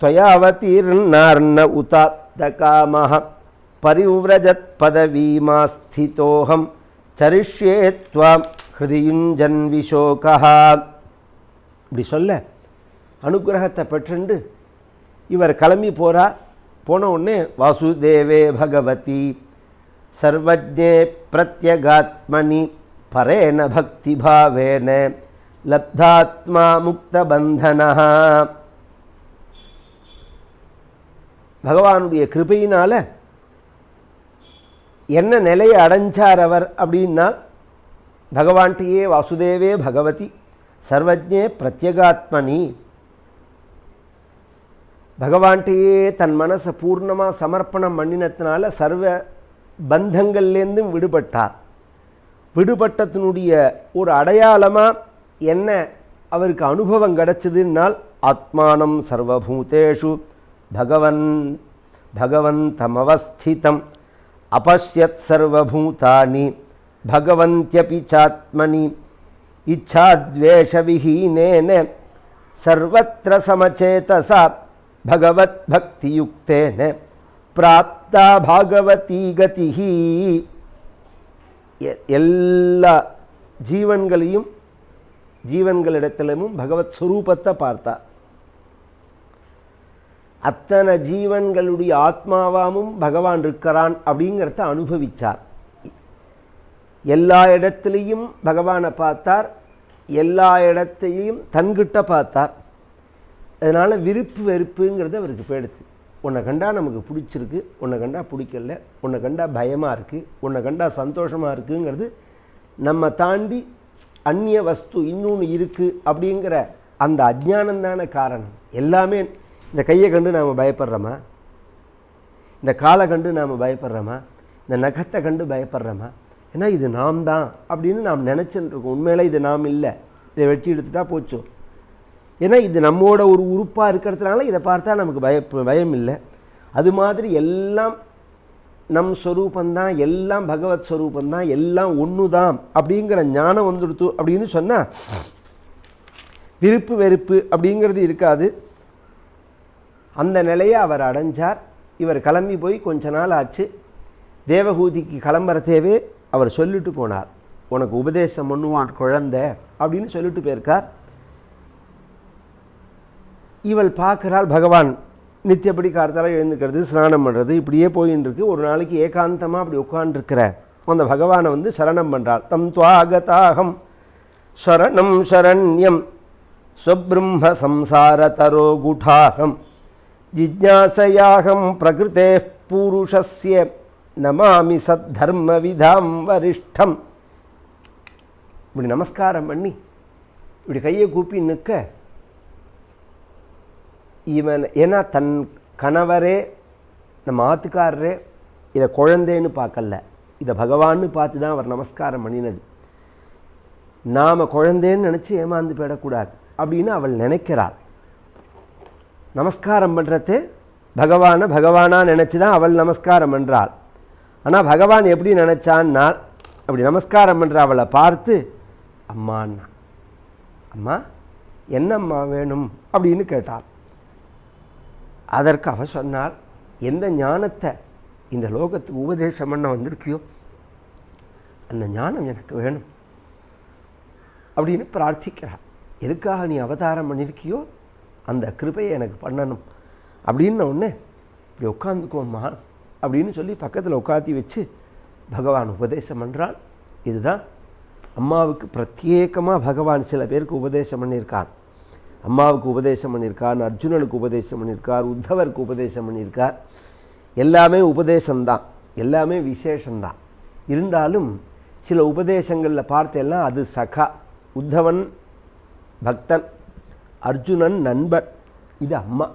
त्वयावतीर्णार्न उतात्तकामः परिव्रजत् पदवीमास्थितोऽहं चरिष्ये त्वां ஹிருதியுஞ்சன் விஷோகா இப்படி சொல்ல அனுகிரகத்தை பெற்றுண்டு இவர் கிளம்பி போகிறார் போன உடனே வாசுதேவே பகவதி சர்வஜே பிரத்யகாத்மனி பரேண பக்தி பாவேன லப்தாத்மா முக்தபந்தனா பகவானுடைய கிருபையினால் என்ன நிலையை அடைஞ்சார் அவர் அப்படின்னா பகவான்கிட்டயே வாசுதேவே பகவதி சர்வஜே பிரத்யகாத்மனி. பகவான்கிட்டயே தன் மனசை பூர்ணமாக சமர்ப்பணம் பண்ணினத்தினால சர்வ பந்தங்கள்லேருந்தும் விடுபட்டார். விடுபட்டத்தினுடைய ஒரு அடையாளமாக என்ன அவருக்கு அனுபவம் கிடச்சதுன்னால் ஆத்மானம் சர்வபூதேஷு. பகவன் பகவந்தமவஸ்திதம் அபஷ்யத் சர்வபூதானி பகவந்தியபி சாத்மனி இச்சாத்வேஷவிஹீனேன சர்வத்திர சமச்சேதசா பகவத் பக்தியுக்தேன பிராப்தா பாகவதி கதிஹி எ- எல்லா ஜீவன்களையும் ஜீவன்களிடத்திலும் பகவத் ஸ்வரூபத்தை பார்த்தார் அத்தனை ஜீவன்களுடைய ஆத்மாவாமும் பகவான் இருக்கிறான் அப்படிங்கிறத அனுபவித்தார் எல்லா இடத்துலையும் பகவானை பார்த்தார். எல்லா இடத்தையும் தன்கிட்ட பார்த்தார். அதனால் விருப்பு வெறுப்புங்கிறது அவருக்கு போயிடுது உன்னை கண்டா நமக்கு பிடிச்சிருக்கு உன்னை கண்டா பிடிக்கல உன்னை கண்டா பயமாக இருக்குது உன்னை கண்டா சந்தோஷமாக இருக்குங்கிறது நம்ம தாண்டி அந்நிய வஸ்து இன்னொன்று இருக்குது அப்படிங்கிற அந்த அஜ்ஞானந்தான காரணம். எல்லாமே இந்த கையை கண்டு நாம் பயப்படுறோமா? இந்த காலை கண்டு நாம் பயப்படுறோமா? இந்த நகத்தை கண்டு பயப்படுறோமா? ஏன்னா இது நாம் தான் அப்படின்னு நாம் நினச்சிட்டு இருக்கோம். உண்மையில இது நாம் இல்லை. இதை வெட்டி எடுத்துட்டா போச்சோம் ஏன்னா இது நம்மோட ஒரு உறுப்பாக இருக்கிறதுனால இதை பார்த்தா நமக்கு பய பயம் இல்லை. அது மாதிரி எல்லாம் நம் ஸ்வரூபந்தான் எல்லாம் பகவத் ஸ்வரூபந்தான் எல்லாம் ஒன்று தான் அப்படிங்கிற ஞானம் வந்துடுத்து அப்படின்னு சொன்னால் விருப்பு வெறுப்பு அப்படிங்கிறது இருக்காது. அந்த நிலையை அவர் அடைஞ்சார். இவர் கிளம்பி போய் கொஞ்ச நாள் ஆச்சு. தேவகூதிக்கு கிளம்புறதேவே அவர் சொல்லிட்டு போனார். உனக்கு உபதேசம் பண்ணுவான் குழந்தை அப்படின்னு சொல்லிட்டு போயிருக்கார். இவள் பார்க்குறாள் பகவான் நித்தியப்படி கார்த்தால எழுந்துக்கிறது ஸ்நானம் பண்ணுறது இப்படியே போயின்னு இருக்கு ஒரு நாளைக்கு ஏகாந்தமாக அப்படி உட்காண்டிருக்கிற அந்த பகவானை வந்து சரணம் பண்ணுறாள் தம் துவாகதாகம் சரணம் சரண்யம். சுபிரம்ம சம்சார தரோ குடாகம் ஜிஜ்ஞாசயாகம் பிரகிருதே பூருஷஸ்ய நமாமி சத்தர்ம விதாம் வரிஷ்டம். இப்படி நமஸ்காரம் பண்ணி இப்படி கையை கூப்பி நிற்க இவன் ஏன்னா தன் கணவரே நம்ம ஆத்துக்காரரே இதை குழந்தைன்னு பார்க்கல. இதை பகவான்னு பார்த்து தான் அவர் நமஸ்காரம் பண்ணினது. நாம் குழந்தைன்னு நினச்சி ஏமாந்து போயிடக்கூடாது. அப்படின்னு அவள் நினைக்கிறாள். நமஸ்காரம் பண்ணுறது பகவானை பகவானாக நினச்சி தான் அவள் நமஸ்காரம் பண்ணுறாள் ஆனால் பகவான் எப்படி நினச்சான்னா அப்படி நமஸ்காரம் பண்ணுற அவளை பார்த்து அம்மான்னா அம்மா என்னம்மா வேணும்? அப்படின்னு கேட்டாள். அதற்கு அவ சொன்னாள் எந்த ஞானத்தை இந்த லோகத்துக்கு உபதேசம் பண்ண வந்திருக்கியோ அந்த ஞானம் எனக்கு வேணும். அப்படின்னு பிரார்த்திக்கிறாள். எதுக்காக நீ அவதாரம் பண்ணியிருக்கியோ அந்த கிருபையை எனக்கு பண்ணணும். அப்படின்ன உடனே இப்படி உட்காந்துக்கோம்மா அப்படின்னு சொல்லி பக்கத்தில் உட்காத்தி வச்சு பகவான் உபதேசம் பண்ணுறான் இதுதான் அம்மாவுக்கு பிரத்யேகமாக பகவான் சில பேருக்கு உபதேசம் பண்ணியிருக்கான் அம்மாவுக்கு உபதேசம் பண்ணியிருக்கார் அர்ஜுனனுக்கு உபதேசம் பண்ணியிருக்கார் உத்தவருக்கு உபதேசம் பண்ணியிருக்கார். எல்லாமே உபதேசம்தான். எல்லாமே விசேஷந்தான் இருந்தாலும் சில உபதேசங்களில் பார்த்தெல்லாம் அது சகா. உத்தவன் பக்தன் அர்ஜுனன் நண்பன் இது அம்மா.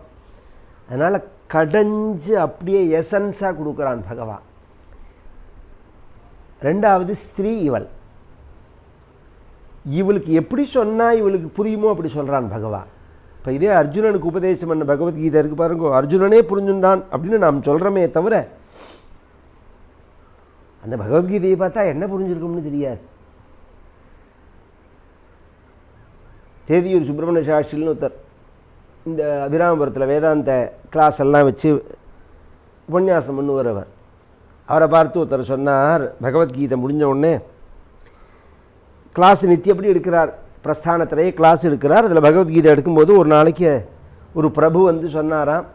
அதனால் கடைஞ்சு அப்படியே எசன்ஸாக கொடுக்குறான் பகவான். ரெண்டாவது ஸ்திரீ இவள். இவளுக்கு எப்படி சொன்னால் இவளுக்கு புரியுமோ அப்படி சொல்கிறான் பகவான். இப்போ இதே அர்ஜுனனுக்கு உபதேசம் பண்ண பகவத்கீதை இருக்கு பாருங்க அர்ஜுனனே புரிஞ்சுண்டான் அப்படின்னு நாம் சொல்கிறோமே தவிர அந்த பகவத்கீதையை பார்த்தா என்ன புரிஞ்சிருக்கும்னு தெரியாது. தேதியூர் சுப்பிரமணிய சாஸ்திரின்னு ஒருத்தர். இந்த அபிராமபுரத்தில் வேதாந்த கிளாஸ் எல்லாம் வச்சு உபன்யாசம் பண்ணுவார் அவர். அவரை பார்த்து ஒருத்தர் சொன்னார் பகவத்கீதை முடிஞ்ச உடனே கிளாஸ் நித்தியப்படி எடுக்கிறார்? பிரஸ்தானத்திலேயே கிளாஸ் எடுக்கிறார். அதில் பகவத்கீதை எடுக்கும்போது ஒரு நாளைக்கு ஒரு பிரபு வந்து சொன்னாராம்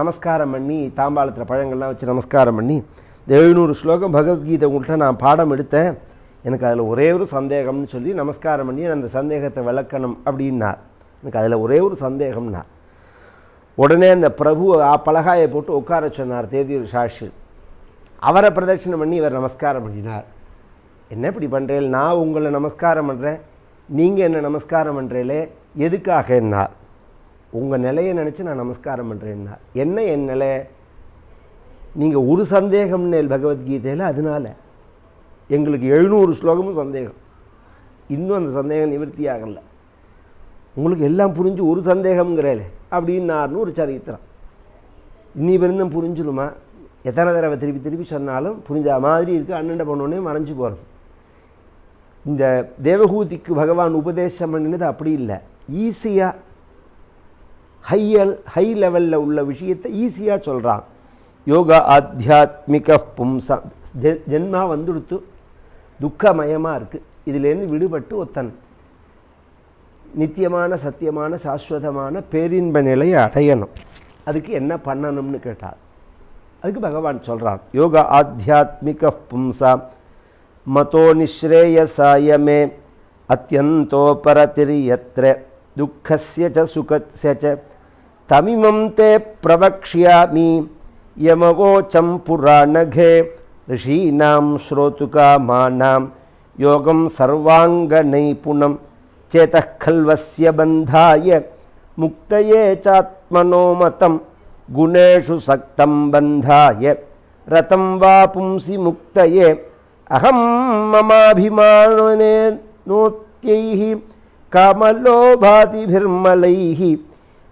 நமஸ்காரம் பண்ணி தாம்பாளத்தில் பழங்கள்லாம் வச்சு நமஸ்காரம் பண்ணி இந்த எழுநூறு ஸ்லோகம் பகவத்கீதை உங்கள்கிட்ட நான் பாடம் எடுத்தேன். எனக்கு அதில் ஒரே ஒரு சந்தேகம்னு சொல்லி நமஸ்காரம் பண்ணி அந்த சந்தேகத்தை விளக்கணும் அப்படின்னார். எனக்கு அதில் ஒரே ஒரு சந்தேகம்னார். உடனே அந்த பிரபு ஆ- பலகாயை போட்டு உட்கார சொன்னார் தேதியூர் சாஷி அவரை பிரதட்சணம் பண்ணி இவர் நமஸ்காரம் பண்ணினார். என்ன இப்படி பண்ணுறேன் நான் உங்களை நமஸ்காரம் பண்ணுறேன் நீங்கள் என்ன நமஸ்காரம் பண்ணுறீங்களே எதுக்காக என்னார்? உங்கள் நிலையை நினச்சி நான் நமஸ்காரம் பண்ணுறேன்னா என்ன என் நிலை? நீங்கள் ஒரு சந்தேகம்னு பகவத்கீதையில் அதனால. எங்களுக்கு எழுநூறு ஸ்லோகமும் சந்தேகம். இன்னும் அந்த சந்தேகம் நிவர்த்தி ஆகலை உங்களுக்கு எல்லாம் புரிஞ்சு ஒரு சந்தேகம்ங்கிறே அப்படின்னார்னு ஒரு சரித்திரம். இன்னி வரைக்கும் புரிஞ்சிடுமா எத்தனை தடவை திருப்பி திருப்பி சொன்னாலும் புரிஞ்ச மாதிரி இருக்குது அண்ணன்ட பண்ணோடனே மறைஞ்சு போகிறது இந்த தேவகூதிக்கு பகவான் உபதேசம் பண்ணினது அப்படி இல்லை. ஈஸியாக ஹையல் ஹை லெவலில் உள்ள விஷயத்தை ஈஸியாக சொல்கிறான் யோகா ஆத்தியாத்மிக பும்சா ஜென்மா வந்துடுத்து துக்கமயமாக இருக்குது இதுலேருந்து விடுபட்டு ஒருத்தன் நித்தியமான சத்தியமான சாஸ்வதமான பேரின்ப நிலையை அடையணும். அதுக்கு என்ன பண்ணணும்னு கேட்டார். அதுக்கு பகவான் சொல்கிறான் யோகா ஆத்தியாத்மிக பும்சாம் மதோ நிஸ்ரேயசாய மே அத்தியந்தோபரதிரியத்ர துக்கஸ்ய ச சுகஸ்ய ச தமிமம் தே பிரவக்ஷ்யாமி யமவோச்சம் புராணகே ऋषीणां श्रोतुकामानां యోగం సర్వాంగ సర్వాంగనైపుణం చేతఃల్వస్య బంధాయ ముక్తయే చాత్మనోమతం గుణేషు సక్తం బంధాయ రతం వా పుంసి ముక్తయే అహం మమాభిమానోత్యై కామలోభాతిభిర్మలై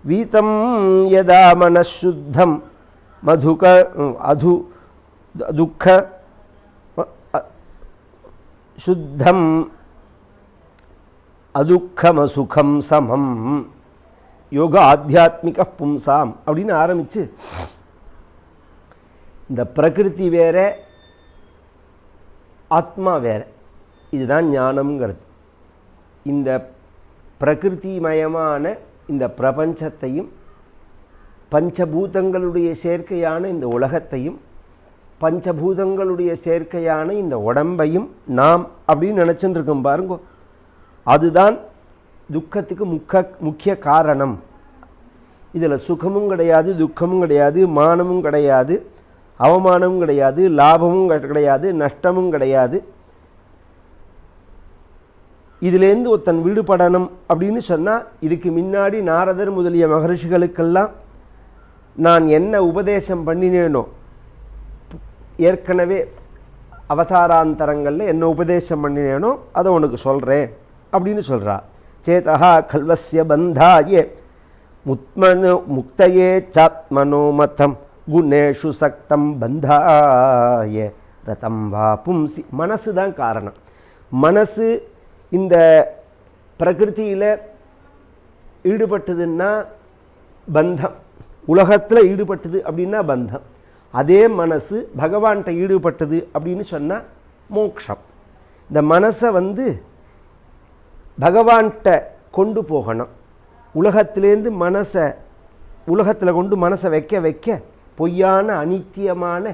వీతం యదా మనశుద్ధం మధుక అధు துக்க சுத்தம் அதுக்கமசுகம் சமம் யோகா ஆத்தியாத்மிக பும்சாம் அப்படின்னு ஆரம்பித்து இந்த பிரகிருதி வேற ஆத்மா வேற இதுதான் ஞானம்ங்கிறது. இந்த பிரகிருதிமயமான இந்த பிரபஞ்சத்தையும் பஞ்சபூதங்களுடைய சேர்க்கையான இந்த உலகத்தையும் பஞ்சபூதங்களுடைய சேர்க்கையான இந்த உடம்பையும் நாம் அப்படின்னு நினச்சிட்டு இருக்கோம் பாருங்க. அதுதான் துக்கத்துக்கு முக்க முக்கிய காரணம். இதில் சுகமும் கிடையாது துக்கமும் கிடையாது மானமும் கிடையாது அவமானமும் கிடையாது லாபமும் கிடையாது நஷ்டமும் கிடையாது. இதிலேருந்து ஒருத்தன் விடுபடணும் அப்படின்னு சொன்னால் இதுக்கு முன்னாடி நாரதர் முதலிய மகரிஷிகளுக்கெல்லாம் நான் என்ன உபதேசம் பண்ணினேனோ ஏற்கனவே அவதாராந்தரங்களில் என்ன உபதேசம் பண்ணினேனோ அதை உனக்கு சொல்கிறேன் அப்படின்னு சொல்கிறா சேதா கல்வசிய பந்தாயே முத்மனு முக்தையே சாத்மனோ மதம் குணேஷு சக்தம் பந்தாய ரதம் வா பும்சி. மனசு தான் காரணம். மனசு இந்த பிரகிருதியில் ஈடுபட்டதுன்னா பந்தம். உலகத்தில் ஈடுபட்டது அப்படின்னா பந்தம். அதே மனசு பகவான்கிட்ட ஈடுபட்டது அப்படின்னு சொன்னால் மோக்ஷம். இந்த மனசை வந்து பகவான்கிட்ட கொண்டு போகணும். உலகத்திலேருந்து மனசை உலகத்தில் கொண்டு மனசை வைக்க வைக்க பொய்யான அனித்தியமான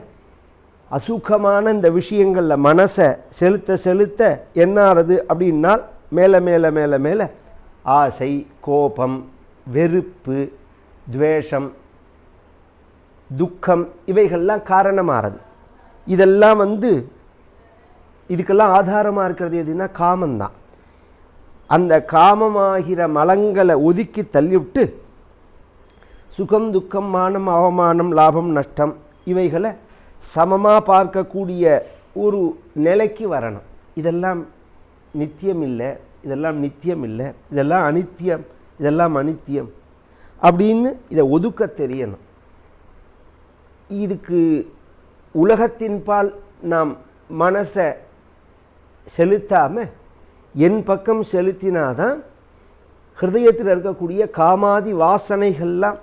அசுகமான இந்த விஷயங்களில் மனசை செலுத்த செலுத்த என்ன ஆறுது அப்படின்னால் மேலே மேலே மேலே மேலே ஆசை கோபம் வெறுப்பு துவேஷம் துக்கம் இவைகள்லாம் காரணமாகிறது இதெல்லாம் வந்து இதுக்கெல்லாம் ஆதாரமாக இருக்கிறது எதுனா காமந்தான் அந்த காமமாகிற மலங்களை ஒதுக்கி தள்ளிவிட்டு சுகம் துக்கம் மானம் அவமானம் லாபம் நஷ்டம் இவைகளை சமமாக பார்க்கக்கூடிய ஒரு நிலைக்கு வரணும். இதெல்லாம் நித்தியம் இல்லை இதெல்லாம் நித்தியம் இல்லை இதெல்லாம் அனித்தியம் இதெல்லாம் அனித்தியம் அப்படின்னு இதை ஒதுக்க தெரியணும். இதுக்கு உலகத்தின்பால் நாம் மனசை செலுத்தாமல் என் பக்கம் செலுத்தினாதான் ஹிருதயத்தில் இருக்கக்கூடிய காமாதி வாசனைகள்லாம்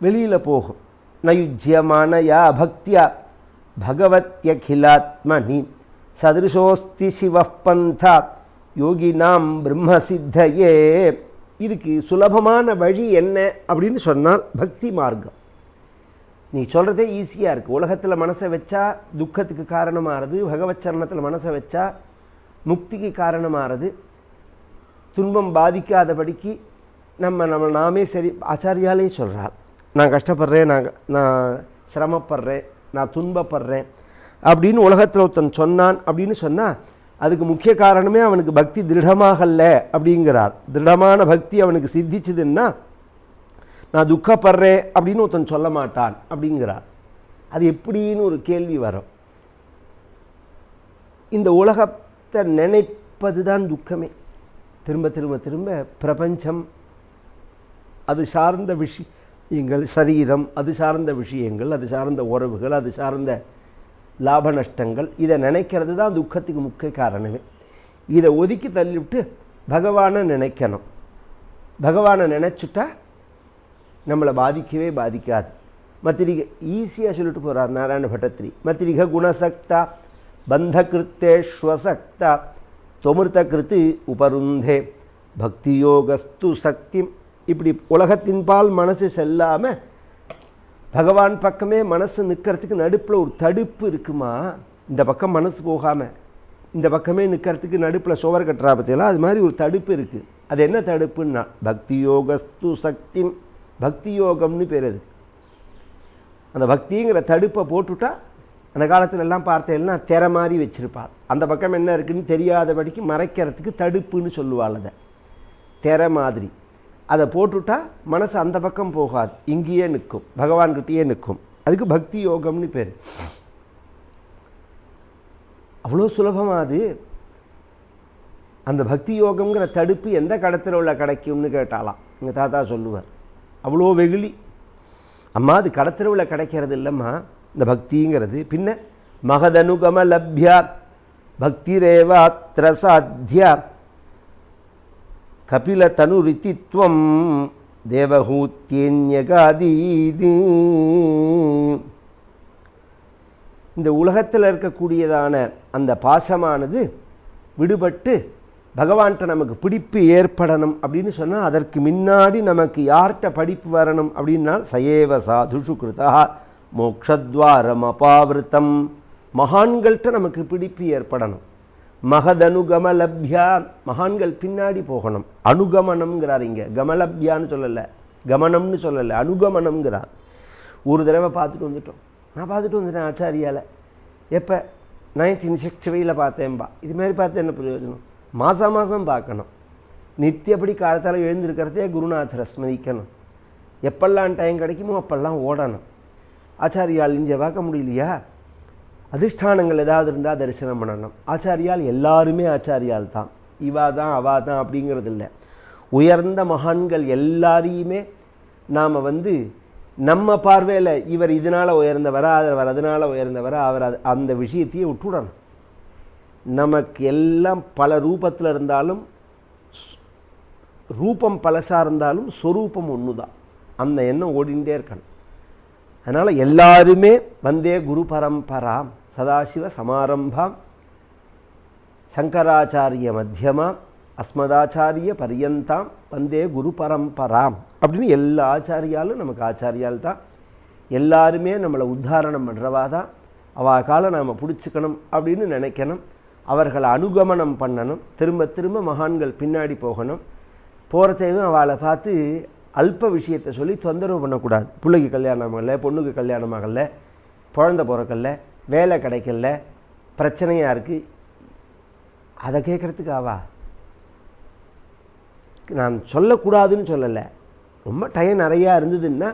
வெளியில் போகும். நயுஜ்யமான யா பக்தியா பகவத்யகிலாத்மனி சதிருஷோஸ்தி சிவப்பந்தா யோகினாம் பிரம்மசித்தையே. இதுக்கு சுலபமான வழி என்ன அப்படின்னு சொன்னால் பக்தி மார்க்கம். நீ சொல்கிறதே ஈஸியாக இருக்குது உலகத்தில் மனசை வச்சா துக்கத்துக்கு காரணமாகிறது பகவத் சரணத்தில் மனசை வச்சா முக்திக்கு காரணமாகிறது துன்பம் பாதிக்காதபடிக்கு நம்ம நம்ம நாமே சரி ஆச்சாரியாலே சொல்கிறார் நான் கஷ்டப்படுறேன் நான் நான் சிரமப்படுறேன் நான் துன்பப்படுறேன் அப்படின்னு உலகத்தில் ஒருத்தன் சொன்னான் அப்படின்னு சொன்னால் அதுக்கு முக்கிய காரணமே அவனுக்கு பக்தி திருடமாகல அப்படிங்கிறார். திருடமான பக்தி அவனுக்கு சித்திச்சுதுன்னா நான் துக்கப்படுறேன் அப்படின்னு ஒருத்தன் சொல்ல மாட்டான் அப்படிங்கிறார். அது எப்படின்னு ஒரு கேள்வி வரும். இந்த உலகத்தை நினைப்பது தான் துக்கமே. திரும்ப திரும்ப திரும்ப பிரபஞ்சம் அது சார்ந்த விஷயங்கள் சரீரம் அது சார்ந்த விஷயங்கள் அது சார்ந்த உறவுகள் அது சார்ந்த லாப நஷ்டங்கள் இதை நினைக்கிறது தான் துக்கத்துக்கு முக்கிய காரணமே. இதை ஒதுக்கி தள்ளிவிட்டு பகவானை நினைக்கணும். பகவானை நினச்சிட்டா நம்மளை பாதிக்கவே பாதிக்காது. மத்திரிக ஈஸியாக சொல்லிட்டு போகிறார் நாராயண பட்டத்திரி. மத்திரிக குணசக்தா பந்தகிருத்தேஸ்வசக்தா தொமிர்த்த கிருத்து உபருந்தே பக்தியோகஸ்து சக்தி இப்படி உலகத்தின் பால் மனசு செல்லாமல் பகவான் பக்கமே மனசு நிற்கிறதுக்கு நடுப்பில் ஒரு தடுப்பு இருக்குமா? இந்த பக்கம் மனசு போகாமல் இந்த பக்கமே நிற்கிறதுக்கு நடுப்பில் சுவர் கட்டுறா பற்றியெல்லாம் அது மாதிரி ஒரு தடுப்பு இருக்குது அது என்ன தடுப்புன்னா பக்தி யோகஸ்து சக்தி பக்தி யோகம்னு பேர் அது. அந்த பக்திங்கிற தடுப்பை போட்டுட்டா அந்த காலத்துல எல்லாம் பார்த்தேன்னா திற மாதிரி வச்சுருப்பாள். அந்த பக்கம் என்ன இருக்குன்னு தெரியாதபடிக்கு மறைக்கிறதுக்கு தடுப்புன்னு சொல்லுவாள் அதை. திற மாதிரி. அதை போட்டுட்டா மனசு அந்த பக்கம் போகாது. இங்கேயே நிற்கும். பகவான்கிட்டயே நிற்கும். அதுக்கு பக்தி யோகம்னு பேர். அவ்வளோ சுலபமாக அது. அந்த பக்தி யோகம்ங்கிற தடுப்பு எந்த கடத்தில் உள்ள கிடைக்கும்னு கேட்டாலாம். எங்கள் தாத்தா சொல்லுவார். அவ்வளோ வெகுளி. அம்மா அது கடத்திரவில் கிடைக்கிறது இல்லைம்மா. இந்த பக்திங்கிறது. பின்ன மகதனுகம லப்யா பக்திரேவாத்திர சாத்தியா கபில தனுரித்தித்வம் தேவகூத்தியன்யகாதீது இந்த உலகத்தில் இருக்கக்கூடியதான அந்த பாசமானது விடுபட்டு பகவான்கிட்ட நமக்கு பிடிப்பு ஏற்படணும் அப்படின்னு சொன்னால் அதற்கு முன்னாடி நமக்கு யார்கிட்ட படிப்பு வரணும் அப்படின்னா சயேவ சாதுஷு கிருதா மோக்ஷத்வாரம் அபாவிருத்தம் மகான்கள்கிட்ட நமக்கு பிடிப்பு ஏற்படணும். மகதனுகமலப்யா மகான்கள் பின்னாடி போகணும். அனுகமனம்ங்கிறார் இங்கே. கமலப்யான்னு சொல்லலை. கமனம்னு சொல்லலை. அனுகமனம்ங்கிறார். ஒரு தடவை பார்த்துட்டு வந்துட்டோம். நான் பார்த்துட்டு வந்துட்டேன் ஆச்சாரியால். எப்போ? நைன்டீன் சிக்ஸ்டி ஃபைவ்ல பார்த்தேன்பா. இது மாதிரி பார்த்து என்ன பிரயோஜனம்? மாதம் மாதம் பார்க்கணும். நித்தியப்படி காலத்தால் எழுந்திருக்கிறதே குருநாதரை ஸ்மரிக்கணும் எப்பெல்லாம் டைம் கிடைக்குமோ அப்பெல்லாம் ஓடணும். ஆச்சாரியால் இங்கே பார்க்க முடியலையா? அதிஷ்டானங்கள் ஏதாவது இருந்தால் தரிசனம் பண்ணணும். ஆச்சாரியால் எல்லாருமே ஆச்சாரியால் தான். இவா தான் அவா தான் அப்படிங்கிறது இல்லை. உயர்ந்த மகான்கள் எல்லாரையுமே நாம் வந்து நம்ம பார்வையில் இவர் இதனால் உயர்ந்தவரா அவர் அதனால் உயர்ந்தவரா அவர் அந்த விஷயத்தையே விட்டுடணும். நமக்கு எல்லாம் பல ரூபத்தில் இருந்தாலும் ஸ்- ரூபம் பழசாக இருந்தாலும் ஸ்வரூபம் ஒன்று தான் அந்த எண்ணம் ஓடிண்டே இருக்கணும். அதனால் எல்லாருமே வந்தே குரு பரம்பராம் சதாசிவ சமாரம்பாம் சங்கராச்சாரிய மத்தியமாம் அஸ்மதாச்சாரிய பரியந்தாம் வந்தே குரு பரம்பராம் அப்படின்னு எல்லா ஆச்சாரியாலும் நமக்கு ஆச்சாரியால் தான். எல்லாருமே நம்மளை உத்தாரணம் பண்ணுறவா தான் அவா காலை நாம் பிடிச்சிக்கணும் அப்படின்னு நினைக்கணும். அவர்களை அனுகமனம் பண்ணணும். திரும்ப திரும்ப மகான்கள் பின்னாடி போகணும். போகிறதையும் அவளை பார்த்து அல்ப விஷயத்தை சொல்லி தொந்தரவு பண்ணக்கூடாது. பிள்ளைக்கு கல்யாணம் ஆகலை பொண்ணுக்கு கல்யாணம் ஆகல குழந்த பிறக்கல வேலை கிடைக்கல பிரச்சனையாக இருக்குது அதை கேட்குறதுக்கு ஆவா? நான் சொல்லக்கூடாதுன்னு சொல்லலை. ரொம்ப டைம் நிறையா இருந்ததுன்னா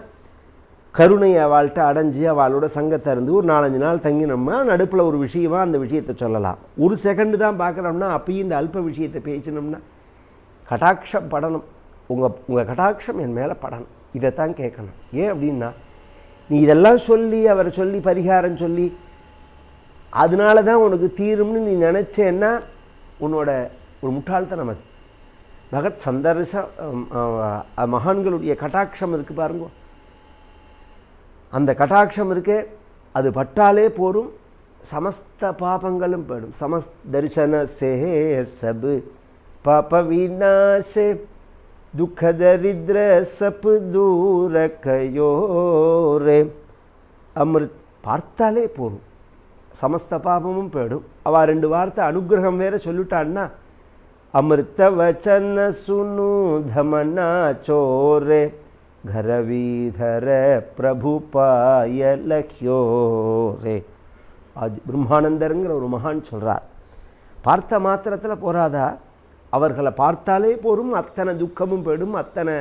கருணை அவள்கிட்ட அடைஞ்சு அவளோட சங்கத்தை இருந்து ஒரு நாலஞ்சு நாள் தங்கினோம்னா நடுப்பில் ஒரு விஷயமா அந்த விஷயத்தை சொல்லலாம். ஒரு செகண்டு தான் பார்க்குறோம்னா அப்பயும் இந்த அல்ப விஷயத்தை பேசினோம்னா கடாட்சம் படணும். உங்கள் உங்கள் கடாட்சம் என் மேலே படணும். இதைத்தான் கேட்கணும். ஏன் அப்படின்னா நீ இதெல்லாம் சொல்லி அவரை சொல்லி பரிகாரம் சொல்லி அதனால தான் உனக்கு தீரும்னு நீ நினச்சேன்னா உன்னோட ஒரு முட்டாள்தனம் அது. பகத் சந்தர்ச மகான்களுடைய கட்டாட்சம் இருக்குது பாருங்க. அந்த கட்டாட்சம் இருக்கே அது பட்டாலே போரும் சமஸ்த பாபங்களும் போயிடும். சமஸ் தரிசன சே சபு பாப விநாசே துக்க தரித்ர சப்பு தூர கயோரே. அமிர்த் பார்த்தாலே போரும். சமஸ்த பாபமும் போயிடும். அவள் ரெண்டு வார்த்தை அனுகிரகம் வேற சொல்லிட்டான்னா அமிர்த வச்சன சுனு தமனா சோரே. கரவீதர பிரபுபாயலக்யோரே அது பிரம்மானந்தருங்கிற ஒரு மகான் சொல்கிறார் பார்த்த மாத்திரத்தில் போராதா அவர்களை பார்த்தாலே போரும் அத்தனை துக்கமும் போயிடும் அத்தனை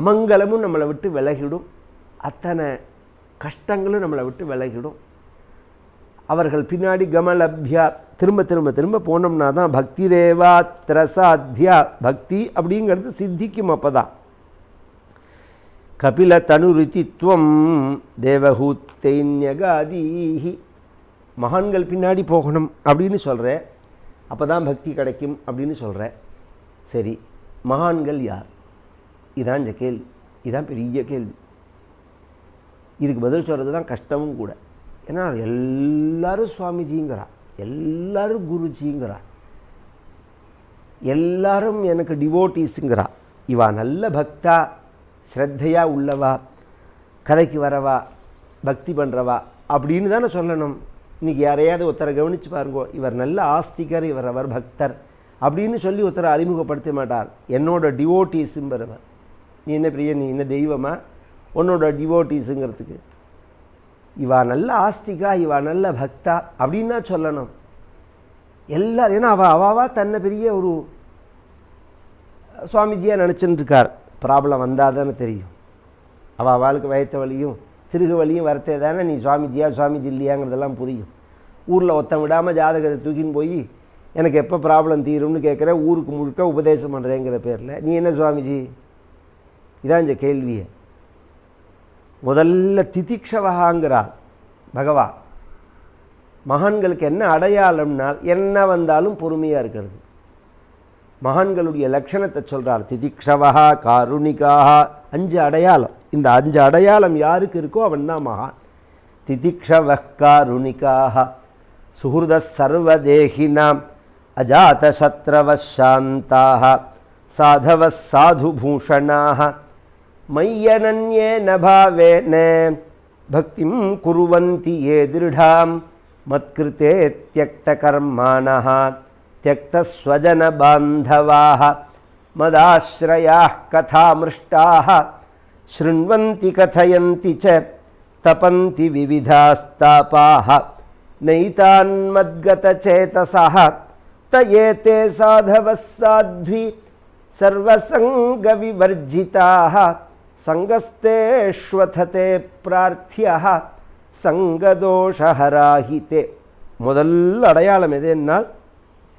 அமங்கலமும் நம்மளை விட்டு விலகிடும் அத்தனை கஷ்டங்களும் நம்மளை விட்டு விலகிடும். அவர்கள் பின்னாடி கமலப்யா திரும்ப திரும்ப திரும்ப போனோம்னா தான் பக்தி ரேவா திரசாத்யா பக்தி அப்படிங்கிறது சித்திக்கும் அப்போ தான் கபில தனுருத்தித்வம் தேவஹூத்தைன்யகாதீஹி மகான்கள் பின்னாடி போகணும் அப்படின்னு சொல்கிறேன் அப்போ தான் பக்தி கிடைக்கும் அப்படின்னு சொல்கிறேன் சரி மகான்கள் யார்? இதான் இந்த கேள்வி. இதான் பெரிய கேள்வி. இதுக்கு பதில் சொல்கிறது தான் கஷ்டமும் கூட. ஏன்னா எல்லாரும் சுவாமிஜிங்கிறா. எல்லாரும் குருஜிங்கிறா. எல்லாரும் எனக்கு டிவோட்டீஸுங்கிறா இவா நல்ல பக்தா ஸ்ரத்தையாக உள்ளவா கதைக்கு வரவா பக்தி பண்ணுறவா அப்படின்னு தானே சொல்லணும். இன்றைக்கி யாரையாவது ஒருத்தரை கவனித்து பாருங்கோ இவர் நல்ல ஆஸ்திகர் இவர் அவர் பக்தர் அப்படின்னு சொல்லி ஒருத்தரை அறிமுகப்படுத்த மாட்டார். என்னோட டிவோட்டீஸுங்கிறவர் நீ என்ன பிரிய நீ என்ன தெய்வமா? உன்னோட டிவோட்டீஸுங்கிறதுக்கு இவா நல்ல ஆஸ்திகா இவா நல்ல பக்தா அப்படின்னு தான் சொல்லணும். எல்லாரும் ஏன்னா அவள் அவாவா தன்னை பெரிய ஒரு சுவாமிஜியாக நினச்சிட்டு இருக்கார் ப்ராப்ளம் வந்தால் தானே தெரியும். அவள் அவளுக்கு வயத்த வழியும் திருகு வழியும் வரத்தே தானே நீ சுவாமிஜியா சுவாமிஜி இல்லையாங்கிறதெல்லாம் புரியும். ஊரில் ஒத்தம் விடாமல் ஜாதகத்தை தூக்கின்னு போய் எனக்கு எப்போ ப்ராப்ளம் தீரும்னு கேட்குற ஊருக்கு முழுக்க உபதேசம் பண்ணுறேங்கிற பேரில் நீ என்ன சுவாமிஜி? இதான் இந்த கேள்வியை. முதல்ல திதிக்ஷவகாங்கிறார் பகவான் மகான்களுக்கு என்ன அடையாளம்னால் என்ன வந்தாலும் பொறுமையாக இருக்கிறது. மகான்களுடைய லட்சணத்தை சொல்கிறார் திதிக்ஷவகா காருணிகாக அஞ்சு அடையாளம். இந்த அஞ்சு அடையாளம் யாருக்கு இருக்கோ அவன் தான் மகான். திதிக்ஷவ காருணிகாக சர்வதேகினாம் அஜாத சத்ரவ சாந்தாக சாதவ சாதுபூஷணாக మయ్యనన్యేన భావేన భక్తిం కురువంతి ఏ దృఢాం మత్కృతే త్యక్తకర్మాణ త్యక్తస్వజన బాంధవా మదాశ్రయా కథామృష్టా శృణ్వంతి కథయంతి చ తపంతి వివిధాస్తాపా నైతాన్మద్గతచేతస తయేతే సాధవ సాధ్వి సర్వసంగ వివర్జితా சங்கஸ்தேஷ்வதே பிரார்த்தியா சங்கதோஷஹராஹிதே. முதல் அடையாளம் எதுனால்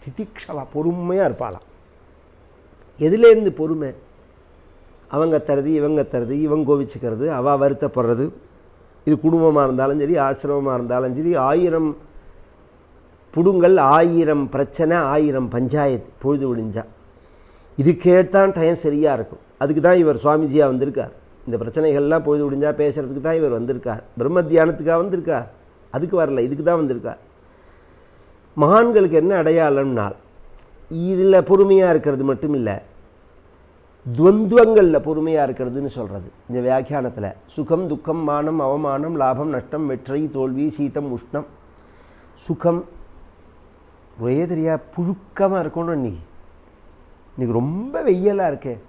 திதிக்ஷலா பொறுமையாக இருப்பாளாம். எதுலேருந்து பொறுமை? அவங்க தருது இவங்க தருது இவங்க கோவிச்சுக்கிறது அவள் வருத்தப்படுறது. இது குடும்பமாக இருந்தாலும் சரி ஆசிரமமாக இருந்தாலும் சரி ஆயிரம் புடுங்கல் ஆயிரம் பிரச்சனை ஆயிரம் பஞ்சாயத்து பொழுது விடிஞ்சா. இதுக்கேட்டான் டைம் சரியாக இருக்கும். அதுக்கு தான் இவர் சுவாமிஜியாக வந்திருக்கார். இந்த பிரச்சனைகள்லாம் பொழுது முடிஞ்சால் பேசுகிறதுக்கு தான் இவர் வந்திருக்கார். பிரம்ம தியானத்துக்காக வந்திருக்கார். அதுக்கு வரல இதுக்கு தான் வந்திருக்கார். மகான்களுக்கு என்ன அடையாளம்னால் இதில் பொறுமையாக இருக்கிறது மட்டும் இல்லை துவந்துவங்களில் பொறுமையாக இருக்கிறதுன்னு சொல்கிறது இந்த வியாக்கியானத்தில் சுகம் துக்கம் மானம் அவமானம் லாபம் நஷ்டம் வெற்றி தோல்வி சீதம் உஷ்ணம். சுகம் ஒரே தெரியா புழுக்கமாக இருக்கணும் இன்னைக்கு. இன்னைக்கு ரொம்ப வெயிலாக இருக்கேன்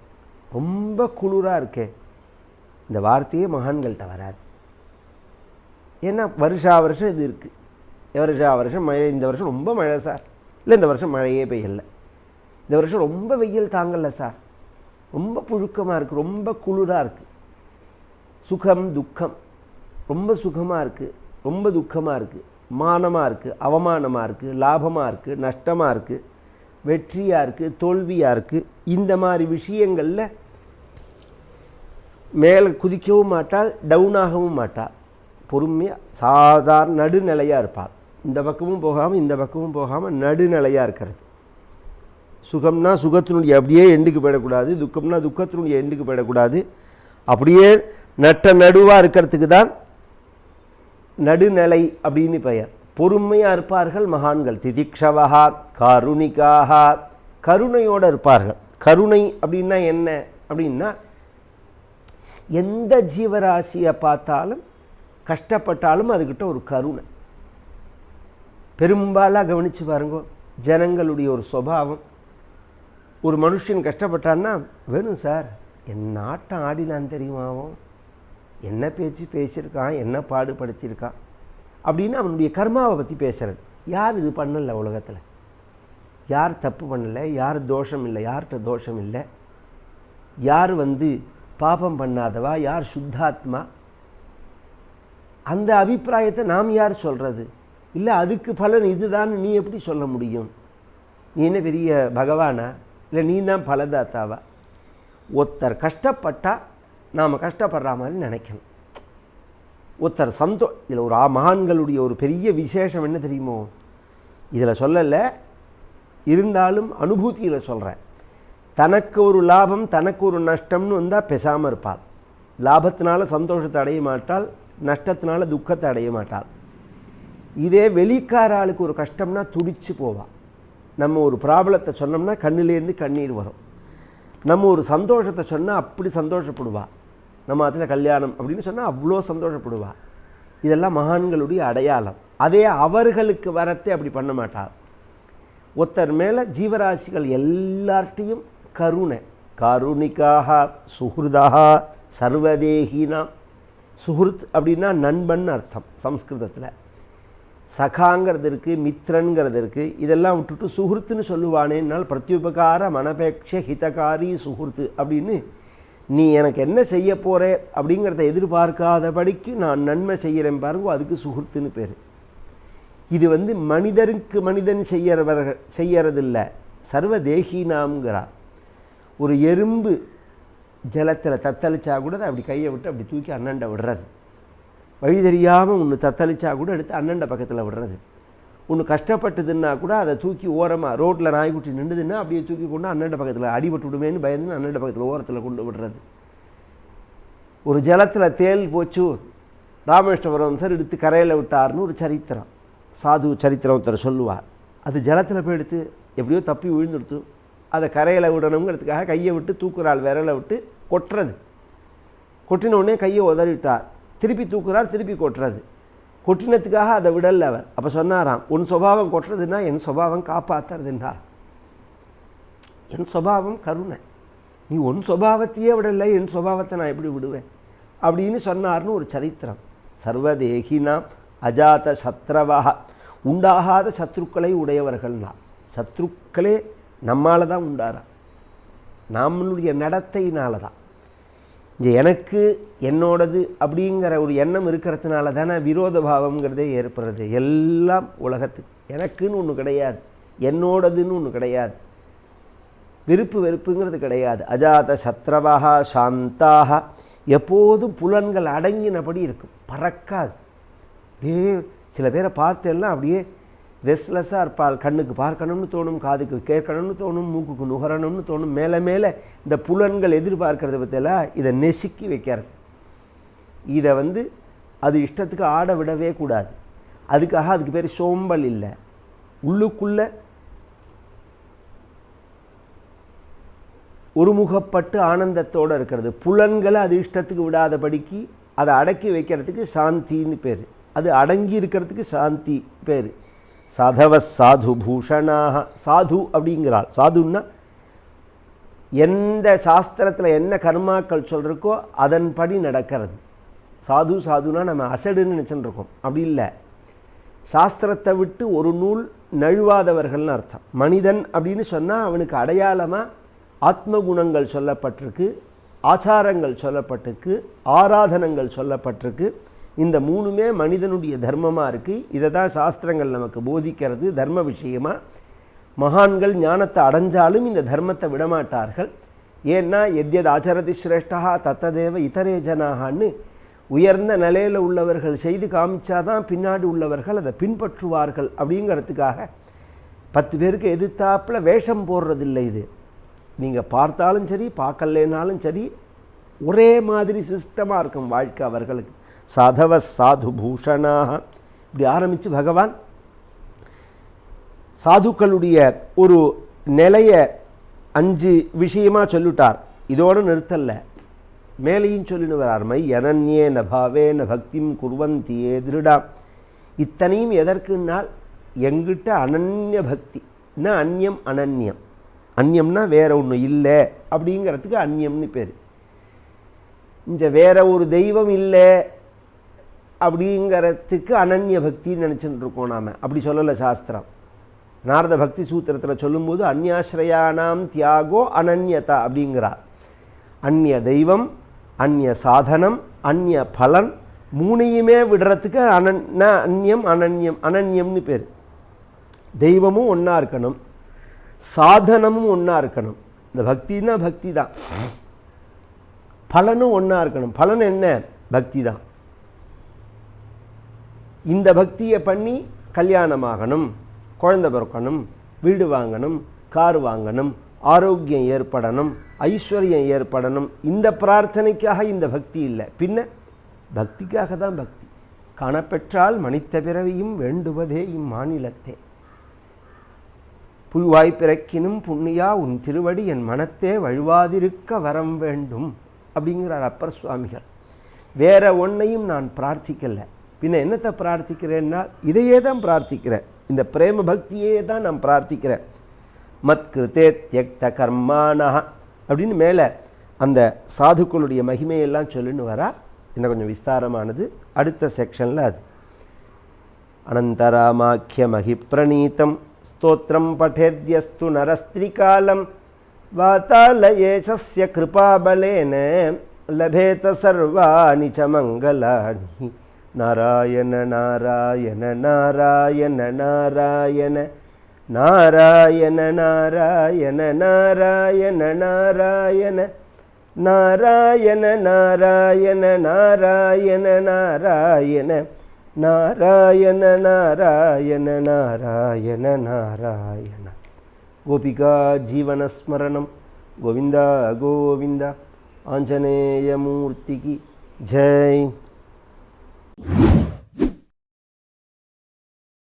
ரொம்ப குளிராக இருக்கே. இந்த வார்த்தையே மகான்கள்கிட்ட வராது. ஏன்னா வருஷா வருஷம் இது இருக்குது வருஷா வருஷம் மழை இந்த வருஷம் ரொம்ப மழை சார். இல்லை இந்த வருஷம் மழையே பெய்யல. இந்த வருஷம் ரொம்ப வெயில் தாங்கல சார். ரொம்ப புழுக்கமாக இருக்குது ரொம்ப குளிராக இருக்குது சுகம் துக்கம். ரொம்ப சுகமாக இருக்குது ரொம்ப துக்கமாக இருக்குது மானமாக இருக்குது அவமானமாக இருக்குது லாபமாக இருக்குது நஷ்டமாக இருக்குது வெற்றியாக இருக்குது தோல்வியாக இருக்குது இந்த மாதிரி விஷயங்களில் மேலே குதிக்கவும் மாட்டாள் டவுனாகவும் மாட்டாள். பொறுமையாக சாதாரண நடுநிலையாக இருப்பாள். இந்த பக்கமும் போகாமல் இந்த பக்கமும் போகாமல் நடுநிலையாக இருக்கிறது. சுகம்னா சுகத்தினுடைய அப்படியே எண்டுக்கு போயிடக்கூடாது துக்கம்னா துக்கத்தினுடைய எண்டுக்கு போயிடக்கூடாது. அப்படியே நட்ட நடுவாக இருக்கிறதுக்கு தான் நடுநிலை அப்படின்னு பெயர். பொறுமையாக இருப்பார்கள் மகான்கள். திதிக்ஷவஹா காருணிகாக கருணையோடு இருப்பார்கள். கருணை அப்படின்னா என்ன? அப்படின்னா எந்த ஜீவராசியை பார்த்தாலும் கஷ்டப்பட்டாலும் அதுக்கிட்ட ஒரு கருணை. பெரும்பாலாக கவனித்து பாருங்க ஜனங்களுடைய ஒரு சுபாவம். ஒரு மனுஷன் கஷ்டப்பட்டான்னா வேணும் சார் என்ன ஆட்டம் ஆடினான் தெரியுமாவும் என்ன பேச்சு பேசியிருக்கான் என்ன பாடுபடுத்தியிருக்கான்? அப்படின்னு அவனுடைய கர்மாவை பற்றி பேசுறது. யார் இது பண்ணலை உலகத்தில்? யார் தப்பு பண்ணலை? யார் தோஷம் இல்லை? யார்கிட்ட தோஷம் இல்லை? யார் வந்து பாபம் பண்ணாதவா? யார் சுத்தாத்மா? அந்த அபிப்பிராயத்தை நாம் யார் சொல்கிறது இல்லை அதுக்கு பலன் இதுதான் நீ எப்படி சொல்ல முடியும்? நீ என்ன பெரிய பகவானா? இல்லை நீ தான் பலதாத்தாவா? ஒருத்தர் கஷ்டப்பட்டால் நாம் கஷ்டப்படுற மாதிரி நினைக்கணும். ஒருத்தர் சந்தோ இதில் ஒரு ஆ- மகான்களுடைய ஒரு பெரிய விசேஷம் என்ன தெரியுமோ? இதில் சொல்லலை. இருந்தாலும் அனுபூதியில் சொல்கிறேன் தனக்கு ஒரு லாபம் தனக்கு ஒரு நஷ்டம்னு வந்தால் பேசாமல் இருப்பாள். லாபத்தினால சந்தோஷத்தை அடைய மாட்டாள் நஷ்டத்தினால துக்கத்தை அடைய மாட்டாள். இதே வெளிக்கார ஆளுக்கு ஒரு கஷ்டம்னா துடிச்சு போவாள் நம்ம ஒரு ப்ராப்ளத்தை சொன்னோம்னா கண்ணிலேருந்து கண்ணீர் வரும். நம்ம ஒரு சந்தோஷத்தை சொன்னால் அப்படி சந்தோஷப்படுவா. நம்ம அதில் கல்யாணம் அப்படின்னு சொன்னால் அவ்வளோ சந்தோஷப்படுவா. இதெல்லாம் மகான்களுடைய அடையாளம். அதே அவர்களுக்கு வரத்தை அப்படி பண்ண மாட்டார் ஒருத்தர் மேலே ஜீவராசிகள் எல்லார்ட்டையும் கருணை. கருணிக்காக சுஹൃதாக சர்வதேகினாம் சுகிருத் அப்படின்னா நண்பன் அர்த்தம் சம்ஸ்கிருதத்தில். சகாங்கிறது இருக்குது மித்ரன்கிறது இருக்குது இதெல்லாம் விட்டுட்டு சுகிருத்துன்னு சொல்லுவானேன்னால் பிரத்யுபகார மனபேட்ச ஹிதகாரி சுகிருத்து அப்படின்னு நீ எனக்கு என்ன செய்ய போகிற அப்படிங்கிறத எதிர்பார்க்காதபடிக்கு நான் நன்மை செய்கிறேன் பாருங்க அதுக்கு சுகிருத்துன்னு பேர். இது வந்து மனிதருக்கு மனிதன் செய்யறவர்கள் செய்யறதில்லை. சர்வ தேகினாம்ங்கிறார் ஒரு எறும்பு ஜலத்தில் தத்தளிச்சா கூட அதை அப்படி கையை விட்டு அப்படி தூக்கி அண்ணண்டை விடுறது. வழி தெரியாமல் ஒன்று தத்தளிச்சா கூட எடுத்து அண்ணண்டை பக்கத்தில் விடுறது. ஒன்று கஷ்டப்பட்டதுன்னா கூட அதை தூக்கி ஓரமாக ரோட்டில் நாய்க்குட்டி நின்றுதுன்னா அப்படியே தூக்கி கொண்டு அண்ணண்ட பக்கத்தில் அடிபட்டு விடுமேன்னு பயந்து அண்ணண்ட பக்கத்தில் ஓரத்தில் கொண்டு விடுறது. ஒரு ஜலத்தில் தேல் போச்சு ராமேஸ்வரம் சார் எடுத்து கரையில் விட்டார்னு ஒரு சரித்திரம். சாது சரித்திரம் ஒருத்தர் சொல்லுவார். அது ஜலத்தில் போய் எடுத்து எப்படியோ தப்பி விழுந்துடுத்து. அதை கரையில் விடணுங்கிறதுக்காக கையை விட்டு தூக்குறாள் விரலை விட்டு கொட்டுறது. கொட்டின உடனே கையை உதறிட்டார். திருப்பி தூக்குறார் திருப்பி கொட்டுறது. கொட்டினத்துக்காக அதை விடல அவர். அப்போ சொன்னாராம் உன் சுபாவம் கொட்டுறதுன்னா என் சுபாவம் காப்பாற்றுறதுன்றார் என் சுபாவம் கருணை. நீ உன் சுபாவத்தையே விடலை என் சுபாவத்தை நான் எப்படி விடுவேன்? அப்படின்னு சொன்னார்னு ஒரு சரித்திரம். சர்வதேகினாம் அஜாத சத்ரவாக உண்டாகாத சத்ருக்களை உடையவர்கள்னா. சத்ருக்களே நம்மால தான் உண்டாரா நம்மளுடைய நடத்தையினால தான் இங்கே எனக்கு என்னோடது அப்படிங்கிற ஒரு எண்ணம் இருக்கிறதுனால தானே விரோத பாவம்ங்கிறதே ஏற்படுறது. எல்லாம் உலகத்துக்கு எனக்குன்னு ஒன்று கிடையாது. என்னோடதுன்னு ஒன்று கிடையாது. விருப்பு வெறுப்புங்கிறது கிடையாது. அஜாத சத்ரவாக சாந்தாக. எப்போதும் புலன்கள் அடங்கினபடி இருக்கும். பறக்காது. அப்படியே சில பேரை பார்த்தெல்லாம் அப்படியே ரெஸ்ட்லெஸ்ஸாக இருப்பாள். கண்ணுக்கு பார்க்கணும்னு தோணும் காதுக்கு கேட்கணும்னு தோணும் மூக்குக்கு நுகரணும்னு தோணும் மேலே மேலே இந்த புலன்கள் எதிர்பார்க்கறத பற்றியெல்லாம் இதை நெசுக்கி வைக்கிறது. இதை வந்து அது இஷ்டத்துக்கு ஆட விடவே கூடாது. அதுக்காக அதுக்கு பேர் சோம்பல் இல்லை. உள்ளுக்குள்ளே ஒருமுகப்பட்டு ஆனந்தத்தோடு இருக்கிறது. புலன்களை அது இஷ்டத்துக்கு விடாதபடிக்கு அதை அடக்கி வைக்கிறதுக்கு சாந்தின்னு பேர். அது அடங்கி இருக்கிறதுக்கு சாந்தி பேர். சாதவ சாது பூஷணாக சாது அப்படிங்கிறாள். சாதுன்னா எந்த சாஸ்திரத்தில் என்ன கர்மாக்கள் சொல்கிறக்கோ அதன்படி நடக்கிறது. சாது சாதுனா நம்ம அசடுன்னு நினச்சின்னு இருக்கோம் அப்படி இல்லை. சாஸ்திரத்தை விட்டு ஒரு நூல் நழுவாதவர்கள்னு அர்த்தம். மனிதன் அப்படின்னு சொன்னால் அவனுக்கு அடையாளமாக ஆத்ம குணங்கள் சொல்லப்பட்டிருக்கு ஆச்சாரங்கள் சொல்லப்பட்டிருக்கு ஆராதனங்கள் சொல்லப்பட்டிருக்கு இந்த மூணுமே மனிதனுடைய தர்மமாக இருக்குது இதை தான் சாஸ்திரங்கள் நமக்கு போதிக்கிறது. தர்ம விஷயமாக மகான்கள் ஞானத்தை அடைஞ்சாலும் இந்த தர்மத்தை விடமாட்டார்கள். ஏன்னா எத்யத் ஆச்சரதி சிரேஷ்டா தத்ததேவ இதரே ஜனாகான்னு உயர்ந்த நிலையில் உள்ளவர்கள் செய்து காமிச்சாதான் பின்னாடி உள்ளவர்கள் அதை பின்பற்றுவார்கள் அப்படிங்கிறதுக்காக பத்து பேருக்கு எதிர்த்தாப்பில் வேஷம் போடுறதில்லை இது. நீங்கள் பார்த்தாலும் சரி பார்க்கலனாலும் சரி ஒரே மாதிரி சிஸ்டமாக இருக்கும் வாழ்க்கை அவர்களுக்கு. சாதவ சாது பூஷணாக இப்படி ஆரம்பித்து பகவான் சாதுக்களுடைய ஒரு நிலையை அஞ்சு விஷயமாக சொல்லிட்டார். இதோடு நிறுத்தல்ல. மேலையும் சொல்லினு வரார் மை எனன்யே ந பாவே ந பக்திம் குர்வந்தியே திருடா. இத்தனையும் எதற்குன்னால் எங்கிட்ட அனன்ய பக்தி. என்ன அந்நியம் அனன்யம்? அந்நியம்னா வேற ஒன்று இல்லை அப்படிங்கிறதுக்கு அந்நியம்னு பேர். இந்த வேற ஒரு தெய்வம் இல்லை அப்படிங்கிறதுக்கு அனன்ய பக்தின்னு நினச்சிட்டு இருக்கோம் நாம். அப்படி சொல்லலை சாஸ்திரம். நாரத பக்தி சூத்திரத்தில் சொல்லும்போது அந்யாஸ்ரயானாம் தியாகோ அனன்யதா அப்படிங்கிறார். அந்நிய தெய்வம் அந்நிய சாதனம் அந்நிய பலன் மூணையுமே விடுறதுக்கு அனன் அந்நியம் அனன்யம் அனன்யம்னு பேர். தெய்வமும் ஒன்றா இருக்கணும் சாதனமும் ஒன்றா இருக்கணும். இந்த பக்தின்னா பக்தி தான். பலனும் ஒன்றா இருக்கணும். பலன் என்ன? பக்தி தான். இந்த பக்தியை பண்ணி கல்யாணமாகணும் குழந்தை பிறக்கணும் வீடு வாங்கணும் கார் வாங்கணும் ஆரோக்கியம் ஏற்படணும் ஐஸ்வர்யம் ஏற்படணும். இந்த பிரார்த்தனைக்காக இந்த பக்தி இல்லை. பின்ன பக்திக்காக தான் பக்தி. காணப்பெற்றால் மனித பிறவியும் வேண்டுவதே இம்மாநிலத்தே. புழுவாய் பிறக்கினும் புண்ணியா உன் திருவடி என் மனத்தே வழுவாதிருக்க வரம் வேண்டும். அப்படிங்கிறார் அப்பர் சுவாமிகள். வேற ஒன்றையும் நான் பிரார்த்திக்கலை. பின்ன என்னத்தை பிரார்த்திக்கிறேன்னா இதையே தான் பிரார்த்திக்கிறேன் இந்த பிரேம பக்தியே தான் நான் பிரார்த்திக்கிறேன் மத்கிருத்தே தியக்த கர்மானா அப்படின்னு மேலே அந்த சாதுக்களுடைய மகிமையெல்லாம் சொல்லுன்னு வரா. இன்னும் கொஞ்சம் விஸ்தாரமானது. அடுத்த செக்ஷனில் அது. அனந்தராமாக்கிய பிரணீத்தம் ஸ்தோத்திரம் பட்டேத்யஸ்து நரஸ்திரிகாலம். वातालयेशस्य कृपाबलेन लभेत सर्वाणि च मङ्गलानि नारायण नारायण नारायण नारायण नारायण नारायण नारायण नारायण नारायण नारायण नारायण नारायण नारायण नारायण नारायण नारायण గోపికా జీవనస్మరణం. గోవింద గోవింద ఆంజనేయమూర్తికి జై.